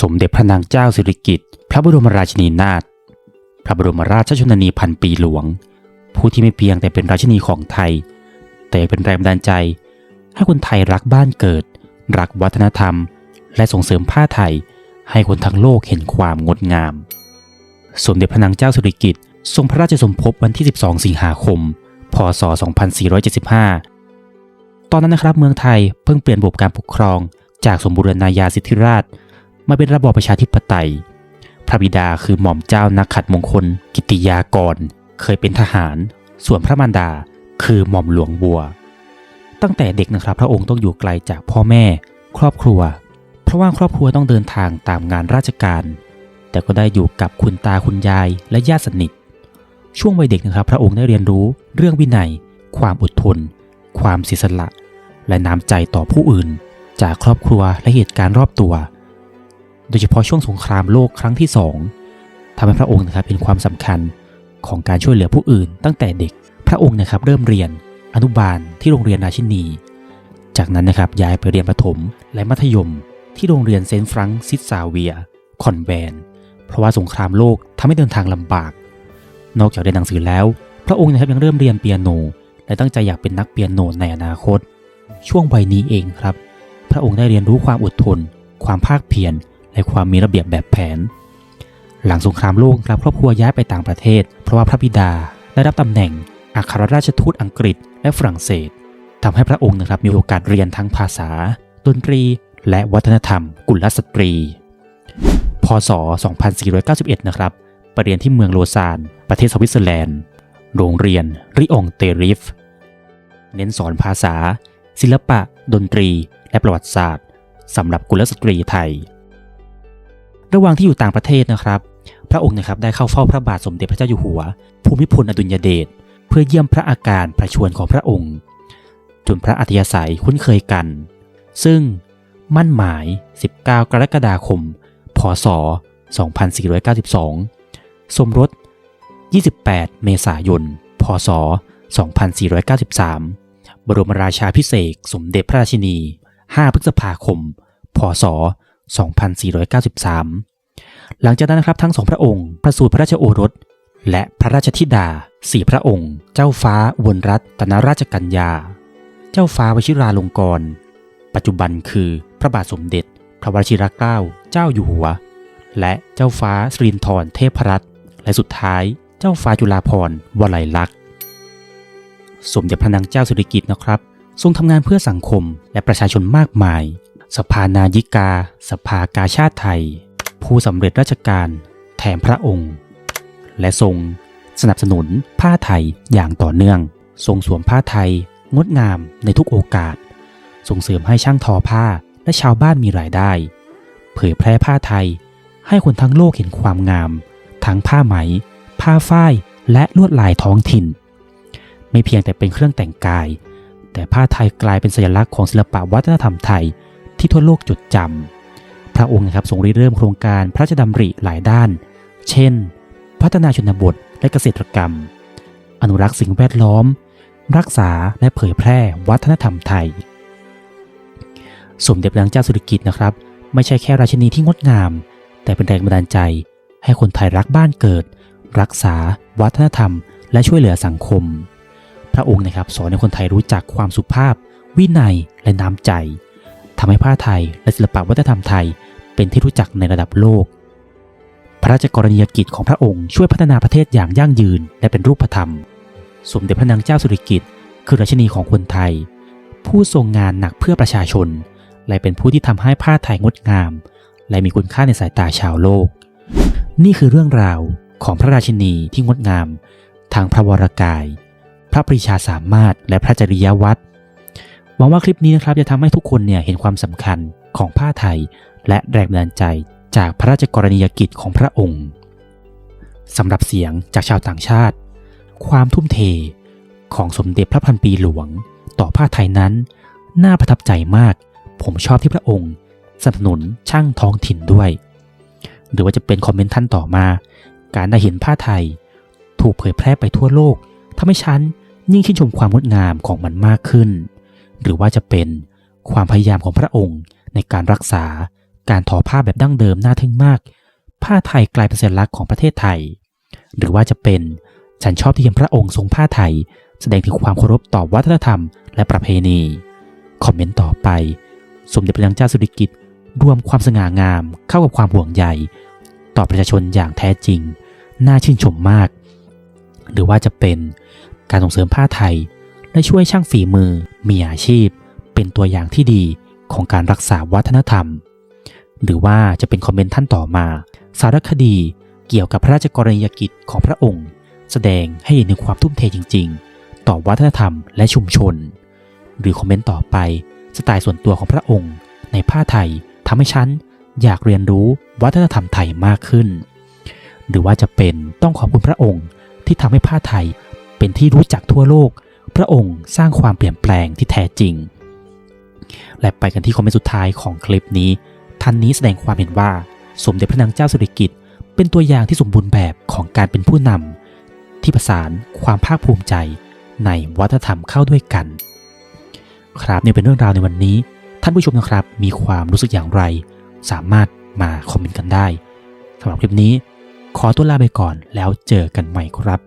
สมเด็จพระนางเจ้าสิริกิติ์พระบรมราชินีนาถพระบรมราชชนนีพันปีหลวง ผู้ที่ไม่เพียงแต่เป็นราชินีของไทย แต่เป็นแรงบันดาลใจ ให้คนไทยรักบ้านเกิด รักวัฒนธรรม และส่งเสริมผ้าไทย ให้คนทั้งโลกเห็นความงดงาม สมเด็จพระนางเจ้าสิริกิติ์ทรงพระราชสมภพวันที่ 12 สิงหาคม พศ 2475 ตอนนั้นนะครับเมืองไทยเพิ่งเปลี่ยนระบบการปกครองจากสมบูรณาญาสิทธิราช มาเป็นระบอบประชาธิปไตย พระบิดาคือหม่อมเจ้านักขัดมงคล กิติยากร เคยเป็นทหาร ส่วนพระมารดาคือหม่อมหลวงบัว ตั้งแต่เด็กนะครับพระองค์ต้องอยู่ไกลจากพ่อแม่ ครอบครัว เพราะว่าครอบครัวต้องเดินทางตามงานราชการ แต่ก็ได้อยู่กับคุณตาคุณยายและญาติสนิท ช่วงวัยเด็กนะครับ พระองค์ได้เรียนรู้เรื่องวินัย ความอดทน ความเสียสละ และน้ำใจต่อผู้อื่น จากครอบครัวและเหตุการณ์รอบตัว โดยเฉพาะช่วงสงครามโลกครั้งที่สองทำให้พระองค์นะครับเป็นความสำคัญของการช่วยเหลือผู้อื่น ตั้งแต่เด็กพระองค์นะครับเริ่มเรียนอนุบาลที่โรงเรียนราชินี จากนั้นนะครับย้ายไปเรียนประถมและมัธยม ที่โรงเรียนเซนต์ฟรังซิสซาเวียคอนแวนเพราะว่าสงครามโลกทำให้เดินทางลำบาก นอกจากเรียนหนังสือแล้ว พระองค์นะครับยังเริ่มเรียนเปียโน และตั้งใจอยากเป็นนักเปียโนในอนาคต ช่วงวัยนี้เองครับ พระองค์ได้เรียนรู้ความอดทน ความภาคเพียร และความมีระเบียบแบบแผน หลังสงครามโลกครับครอบครัวย้ายไปต่างประเทศ เพราะว่าพระบิดาได้รับตำแหน่งอัครราชทูตอังกฤษและฝรั่งเศสทำให้พระองค์นะครับมีโอกาสเรียนทั้งภาษา ดนตรี และวัฒนธรรม กุลสตรี พศ 2491 นะครับไปเรียนที่เมืองโลซาน ประเทศสวิตเซอร์แลนด์ โรงเรียนริองเตริฟ เน้นสอนภาษา ศิลปะ ดนตรี และประวัติศาสตร์สำหรับกุลสตรีไทย ระหว่างที่อยู่ต่างประเทศนะครับ พระองค์นะครับได้เข้าเฝ้าพระบาทสมเด็จพระเจ้าอยู่หัว ภูมิพลอดุลยเดชเพื่อเยี่ยมพระอาการประชวรของพระองค์ จนพระอัธยาศัยคุ้นเคยกัน ซึ่งมั่นหมาย 19 กรกฎาคม พศ 2492 สมรส 28 เมษายน พศ 2493 บรมราชาพิเศษสมเด็จพระราชินี 5 พฤษภาคม พศ 2493 2,493 หลังจากนั้นนะครับทั้งสองพระองค์ประสูติพระราชโอรส และพระราชธิดาสี่พระองค์ เจ้าฟ้าอุบลรัตนราชกัญญา เจ้าฟ้าวชิราลงกรณ์ปัจจุบันคือพระบาทสมเด็จ พระวชิรเกล้าเจ้าอยู่หัว และเจ้าฟ้าสรินทรเทพรัตน์และสุดท้ายเจ้าฟ้าจุฬาภรณ์วลัยลักษณ์สมเด็จพระนางเจ้าสิริกิติ์นะครับ ทรงทำงานเพื่อสังคมและประชาชนมากมาย สภานายิกา สภากาชาติไทย ผู้สำเร็จราชการแทนพระองค์ และทรงสนับสนุนผ้าไทยอย่างต่อเนื่อง ทรงสวมผ้าไทยงดงามในทุกโอกาส ส่งเสริมให้ช่างทอผ้าและชาวบ้านมีรายได้ เผยแพร่ผ้าไทย ให้คนทั้งโลกเห็นความงาม ทั้งผ้าไหม ผ้าฝ้ายและลวดลายท้องถิ่น ไม่เพียงแต่เป็นเครื่องแต่งกาย แต่ผ้าไทยกลายเป็นสัญลักษณ์ของศิลปะวัฒนธรรมไทย ที่ทั่วโลกจดจำพระองค์นะครับทรงริเริ่มโครงการพระราชดำริหลายด้าน เช่น พัฒนาชนบทและเกษตรกรรม อนุรักษ์สิ่งแวดล้อม รักษาและเผยแพร่วัฒนธรรมไทย สมเด็จพระนางเจ้าสิริกิติ์นะครับ ไม่ใช่แค่ราชินีที่งดงาม แต่เป็นแรงบันดาลใจ ให้คนไทยรักบ้านเกิด รักษา วัฒนธรรม และช่วยเหลือสังคม พระองค์นะครับสอนให้คนไทยรู้จักความสุภาพ วินัยและน้ำใจ ทำให้ผ้าไทยและศิลปะวัฒนธรรมไทย เป็นที่รู้จักในระดับโลก พระราชกรณียกิจของพระองค์ช่วยพัฒนาประเทศอย่างยั่งยืนและเป็นรูปธรรม สมเด็จพระนางเจ้าสุริกิติ์คือราชินีของคนไทย ผู้ทรงงานหนักเพื่อประชาชน และเป็นผู้ที่ทำให้ผ้าไทยงดงาม และมีคุณค่าในสายตาชาวโลก นี่คือเรื่องราวของพระราชินีที่งดงาม ทางพระวรากาย พระปรีชาสามารถและพระจริยวัตร หวังว่าคลิปนี้นะครับจะทำให้ทุกคนเนี่ยเห็นความสำคัญของผ้าไทย และแรงบันดาลใจจากพระราชกรณียกิจของพระองค์สำหรับเสียงจากชาวต่างชาติ ความทุ่มเทของสมเด็จพระพันปีหลวง ต่อผ้าไทยนั้น น่าประทับใจมาก ผมชอบที่พระองค์สนับสนุนช่างท้องถิ่นด้วย หรือว่าจะเป็นคอมเมนต์ท่านต่อมา การได้เห็นผ้าไทย ถูกเผยแพร่ไปทั่วโลกทำให้ฉันยิ่งชื่นชมความงดงามของมันมากขึ้น หรือว่าจะเป็นความพยายามของพระองค์ในการรักษาการทอผ้าแบบดั้งเดิมน่าทึ่งมาก ผ้าไทยกลายเป็นสัญลักษณ์ของประเทศไทย หรือว่าจะเป็นฉันชอบที่เห็นพระองค์ทรงผ้าไทย แสดงถึงความเคารพต่อวัฒนธรรมและประเพณี คอมเมนต์ต่อไป สมเด็จพระนางเจ้าสุริกิติ์รวมความสง่างามเข้ากับความห่วงใยต่อประชาชนอย่างแท้จริง น่าชื่นชมมาก หรือว่าจะเป็นการส่งเสริมผ้าไทย และช่วยช่างฝีมือมีอาชีพ เป็นตัวอย่างที่ดีของการรักษาวัฒนธรรม หรือว่าจะเป็นคอมเมนต์ท่านต่อมา สารคดีเกี่ยวกับพระราชกรณียกิจของพระองค์ แสดงให้เห็นถึงความทุ่มเทจริง ๆ ต่อวัฒนธรรมและชุมชน หรือคอมเมนต์ต่อไป สไตล์ส่วนตัวของพระองค์ ในผ้าไทยทำให้ฉันอยากเรียนรู้วัฒนธรรมไทยมากขึ้น หรือว่าจะเป็นต้องขอบคุณพระองค์ที่ทำให้ผ้าไทยเป็นที่รู้จักทั่วโลก พระองค์สร้างความเปลี่ยนแปลงที่แท้จริง และไปกันที่คอมเมนต์สุดท้ายของคลิปนี้ ท่านนี้แสดงความเห็นว่า สมเด็จพระนางเจ้าสิริกิติ์เป็นตัวอย่างที่สมบูรณ์แบบของการเป็นผู้นำที่ประสานความภาคภูมิใจในวัฒนธรรมเข้าด้วยกัน ครับเนี่ยเป็นเรื่องราวในวันนี้ ท่านผู้ชมนะครับ มีความรู้สึกอย่างไร สามารถมาคอมเมนต์กันได้สำหรับคลิปนี้ ขอตัวลาไปก่อนแล้วเจอกันใหม่ครับ